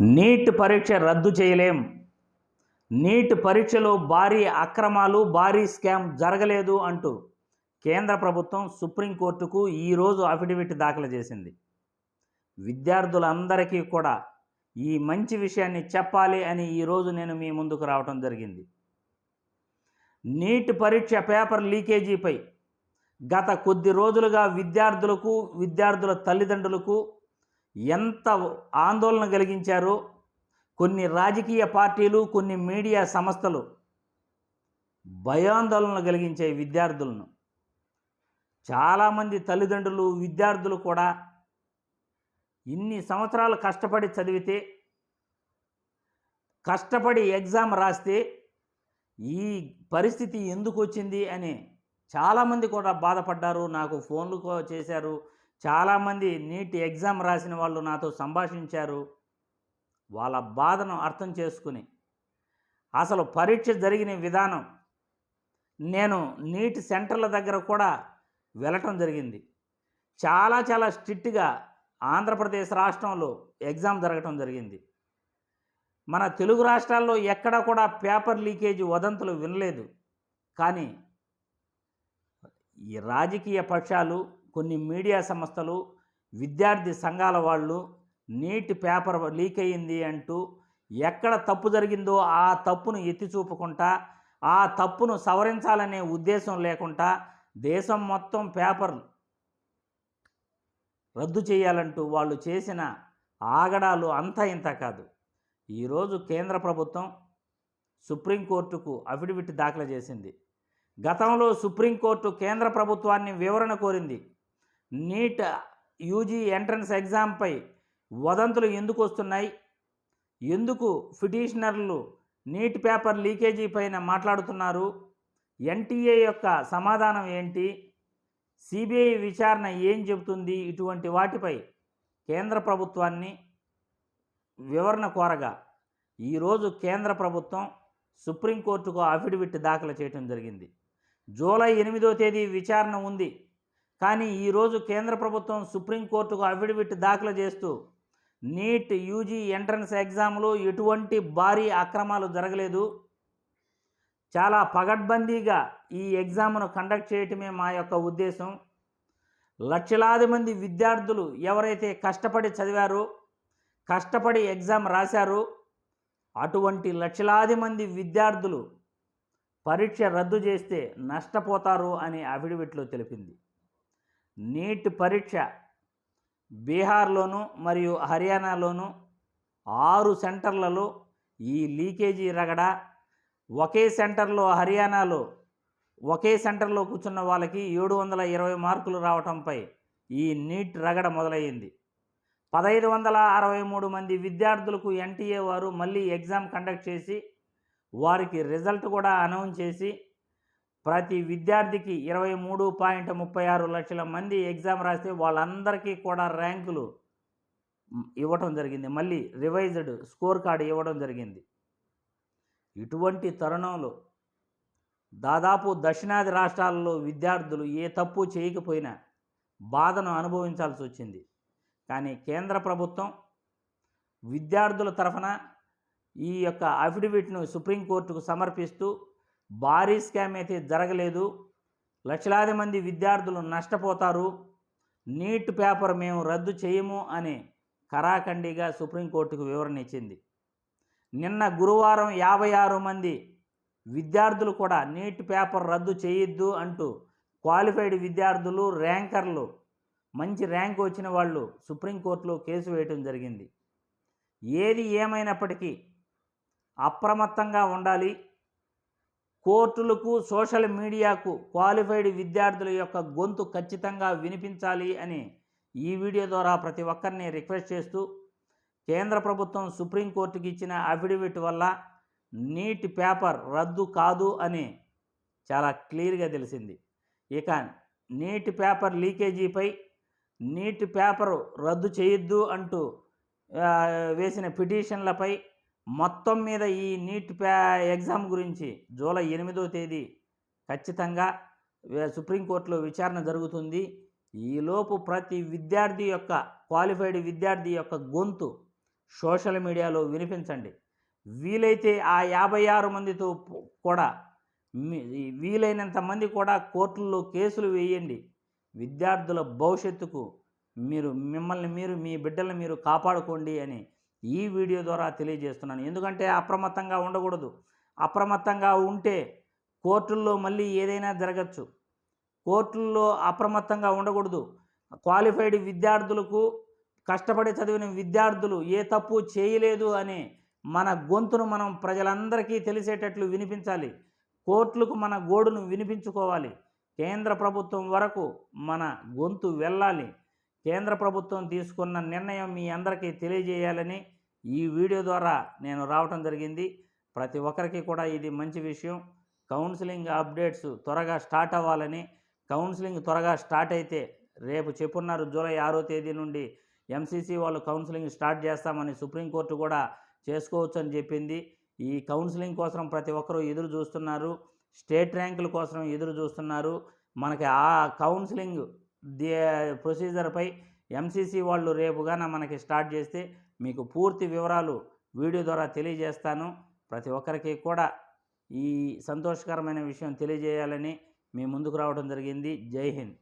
Neat పరీక్ష రద్దు చేయలేం. నీట్ పరీక్షలో భారీ అక్రమాలు భారీ స్కామ్ జరగలేదు అంటూ కేంద్ర ప్రభుత్వం సుప్రీంకోర్టుకు ఈరోజు అఫిడవిట్ దాఖలు చేసింది. విద్యార్థులందరికీ కూడా ఈ మంచి విషయాన్ని చెప్పాలి అని ఈరోజు నేను మీ ముందుకు రావటం జరిగింది. నీట్ పరీక్ష పేపర్ లీకేజీపై గత కొద్ది రోజులుగా విద్యార్థులకు విద్యార్థుల తల్లిదండ్రులకు ఎంత ఆందోళన కలిగించారో కొన్ని రాజకీయ పార్టీలు కొన్ని మీడియా సంస్థలు భయాందోళన కలిగించే విద్యార్థులను. చాలామంది తల్లిదండ్రులు విద్యార్థులు కూడా ఇన్ని సంవత్సరాలు కష్టపడి చదివితే కష్టపడి ఎగ్జామ్ రాస్తే ఈ పరిస్థితి ఎందుకు వచ్చింది అని చాలామంది కూడా బాధపడ్డారు. నాకు ఫోన్లు చేశారు. చాలామంది నీట్ ఎగ్జామ్ రాసిన వాళ్ళు నాతో సంభాషించారు. వాళ్ళ బాధను అర్థం చేసుకుని. అసలు పరీక్ష జరిగిన విధానం నేను నీట్ సెంటర్ల దగ్గర కూడా వెళ్ళటం జరిగింది. చాలా చాలా స్ట్రిక్ట్గా ఆంధ్రప్రదేశ్ రాష్ట్రంలో ఎగ్జామ్ జరగటం జరిగింది. మన తెలుగు రాష్ట్రాల్లో ఎక్కడ కూడా పేపర్ లీకేజ్ వదంతులు వినలేదు. కానీ ఈ రాజకీయ పక్షాలు కొన్ని మీడియా సంస్థలు విద్యార్థి సంఘాల వాళ్ళు నీట్ పేపర్ లీక్ అయ్యింది అంటూ ఎక్కడ తప్పు జరిగిందో ఆ తప్పును ఎత్తి చూపకుండా ఆ తప్పును సవరించాలనే ఉద్దేశం లేకుండా దేశం మొత్తం పేపర్ రద్దు చేయాలంటూ వాళ్ళు చేసిన ఆగడాలు అంతా ఇంత కాదు. ఈరోజు కేంద్ర ప్రభుత్వం సుప్రీంకోర్టుకు అఫిడవిట్ దాఖలు చేసింది. గతంలో సుప్రీంకోర్టు కేంద్ర ప్రభుత్వాన్ని వివరణ కోరింది. నీట్ యూజీ ఎంట్రన్స్ ఎగ్జామ్పై వదంతులు ఎందుకు వస్తున్నాయి? ఎందుకు పిటిషనర్లు నీట్ పేపర్ లీకేజీ పైన మాట్లాడుతున్నారు? ఎన్టీఏ యొక్క సమాధానం ఏంటి? సిబిఐ విచారణ ఏం చెబుతుంది? ఇటువంటి వాటిపై కేంద్ర ప్రభుత్వాన్ని వివరణ కోరగా ఈరోజు కేంద్ర ప్రభుత్వం సుప్రీంకోర్టుకు అఫిడవిట్ దాఖలు చేయడం జరిగింది. జూలై ఎనిమిదో తేదీ విచారణ ఉంది. కానీ ఈరోజు కేంద్ర ప్రభుత్వం సుప్రీంకోర్టుకు అఫిడవిట్ దాఖలు చేస్తూ నీట్ యూజీ ఎంట్రన్స్ ఎగ్జామ్లో ఎటువంటి భారీ అక్రమాలు జరగలేదు. చాలా పగడ్బందీగా ఈ ఎగ్జామ్ను కండక్ట్ చేయటమే మా యొక్క ఉద్దేశం. లక్షలాది మంది విద్యార్థులు ఎవరైతే కష్టపడి చదివారో కష్టపడి ఎగ్జామ్ రాశారో అటువంటి లక్షలాది మంది విద్యార్థులు పరీక్ష రద్దు చేస్తే నష్టపోతారు అని అఫిడవిట్లో తెలిపింది. నీట్ పరీక్ష. బీహార్లోను మరియు హర్యానాలోను ఆరు సెంటర్లలో ఈ లీకేజీ రగడ. ఒకే సెంటర్లో హర్యానాలో ఒకే సెంటర్లో కూర్చున్న వాళ్ళకి ఏడు వందల ఇరవై మార్కులు రావటంపై ఈ నీట్ రగడ మొదలయ్యింది. పదహైదు వందల అరవై మూడు మంది విద్యార్థులకు ఎన్టీఏ వారు మళ్ళీ ఎగ్జామ్ కండక్ట్ చేసి వారికి రిజల్ట్ కూడా అనౌన్స్ చేసి ప్రతి విద్యార్థికి ఇరవై మూడు పాయింట్ ముప్పై ఆరు లక్షల మంది ఎగ్జామ్ రాస్తే వాళ్ళందరికీ కూడా ర్యాంకులు ఇవ్వటం జరిగింది. మళ్ళీ రివైజ్డ్ స్కోర్ కార్డు ఇవ్వడం జరిగింది. ఇటువంటి తరుణంలో దాదాపు దక్షిణాది రాష్ట్రాల్లో విద్యార్థులు ఏ తప్పు చేయకపోయినా బాధను అనుభవించాల్సి వచ్చింది. కానీ కేంద్ర ప్రభుత్వం విద్యార్థుల తరఫున ఈ యొక్క అఫిడవిట్ను సుప్రీంకోర్టుకు సమర్పిస్తూ భారీ స్కామ్ అయితే జరగలేదు. లక్షలాది మంది విద్యార్థులు నష్టపోతారు. నీట్ పేపర్ మేము రద్దు చేయము అని కరాఖండిగా సుప్రీంకోర్టుకు వివరణ ఇచ్చింది. నిన్న గురువారం యాభై ఆరు మంది విద్యార్థులు కూడా నీట్ పేపర్ రద్దు చేయొద్దు అంటూ క్వాలిఫైడ్ విద్యార్థులు ర్యాంకర్లు మంచి ర్యాంక్ వచ్చిన వాళ్ళు సుప్రీంకోర్టులో కేసు వేయటం జరిగింది. ఏది ఏమైనప్పటికీ అప్రమత్తంగా ఉండాలి. కోర్టులకు సోషల్ మీడియాకు క్వాలిఫైడ్ విద్యార్థుల యొక్క గొంతు ఖచ్చితంగా వినిపించాలి అని ఈ వీడియో ద్వారా ప్రతి ఒక్కరిని రిక్వెస్ట్ చేస్తూ కేంద్ర ప్రభుత్వం సుప్రీంకోర్టుకి ఇచ్చిన అఫిడవిట్ వల్ల నీట్ పేపర్ రద్దు కాదు అని చాలా క్లియర్గా తెలిసింది. ఇక నీట్ పేపర్ లీకేజీపై నీట్ పేపర్ రద్దు చేయొద్దు అంటూ వేసిన పిటిషన్లపై మొత్తం మీద ఈ నీట్ ప్యా ఎగ్జామ్ గురించి జూలై ఎనిమిదో తేదీ ఖచ్చితంగా సుప్రీంకోర్టులో విచారణ జరుగుతుంది. ఈలోపు ప్రతి విద్యార్థి యొక్క క్వాలిఫైడ్ విద్యార్థి యొక్క గొంతు సోషల్ మీడియాలో వినిపించండి. వీలైతే ఆ యాభై ఆరు మందితో కూడా వీలైనంత మంది కూడా కోర్టుల్లో కేసులు వేయండి. విద్యార్థుల భవిష్యత్తుకు మీరు మిమ్మల్ని మీరు మీ బిడ్డల్ని మీరు కాపాడుకోండి అని ఈ వీడియో ద్వారా తెలియజేస్తున్నాను. ఎందుకంటే అప్రమత్తంగా ఉండకూడదు. అప్రమత్తంగా ఉంటే కోర్టుల్లో మళ్ళీ ఏదైనా జరగచ్చు. కోర్టుల్లో అప్రమత్తంగా ఉండకూడదు. క్వాలిఫైడ్ విద్యార్థులకు కష్టపడి చదివిన విద్యార్థులు ఏ తప్పు చేయలేదు అని మన గొంతును మనం ప్రజలందరికీ తెలిసేటట్లు వినిపించాలి. కోర్టులకు మన గోడును వినిపించుకోవాలి. కేంద్ర ప్రభుత్వం వరకు మన గొంతు వెళ్ళాలి. కేంద్ర ప్రభుత్వం తీసుకున్న నిర్ణయం మీ అందరికీ తెలియజేయాలని ఈ వీడియో ద్వారా నేను రావటం జరిగింది. ప్రతి ఒక్కరికి కూడా ఇది మంచి విషయం. కౌన్సిలింగ్ అప్డేట్స్ త్వరగా స్టార్ట్ అవ్వాలని కౌన్సిలింగ్ త్వరగా స్టార్ట్ అయితే రేపు చెప్పున్నారు జూలై ఆరో తేదీ నుండి ఎంసీసీ వాళ్ళు కౌన్సిలింగ్ స్టార్ట్ చేస్తామని సుప్రీంకోర్టు కూడా చేసుకోవచ్చు అని చెప్పింది. ఈ కౌన్సిలింగ్ కోసం ప్రతి ఒక్కరూ ఎదురు చూస్తున్నారు. స్టేట్ ర్యాంకుల కోసం ఎదురు చూస్తున్నారు. మనకి ఆ కౌన్సిలింగ్ ది ప్రొసీజర్పై ఎంసీసీ వాళ్ళు రేపుగాన మనకి స్టార్ట్ చేస్తే మీకు పూర్తి వివరాలు వీడియో ద్వారా తెలియజేస్తాను. ప్రతి ఒక్కరికి కూడా ఈ సంతోషకరమైన విషయం తెలియజేయాలని మీ ముందుకు రావడం జరిగింది. జై హింద్.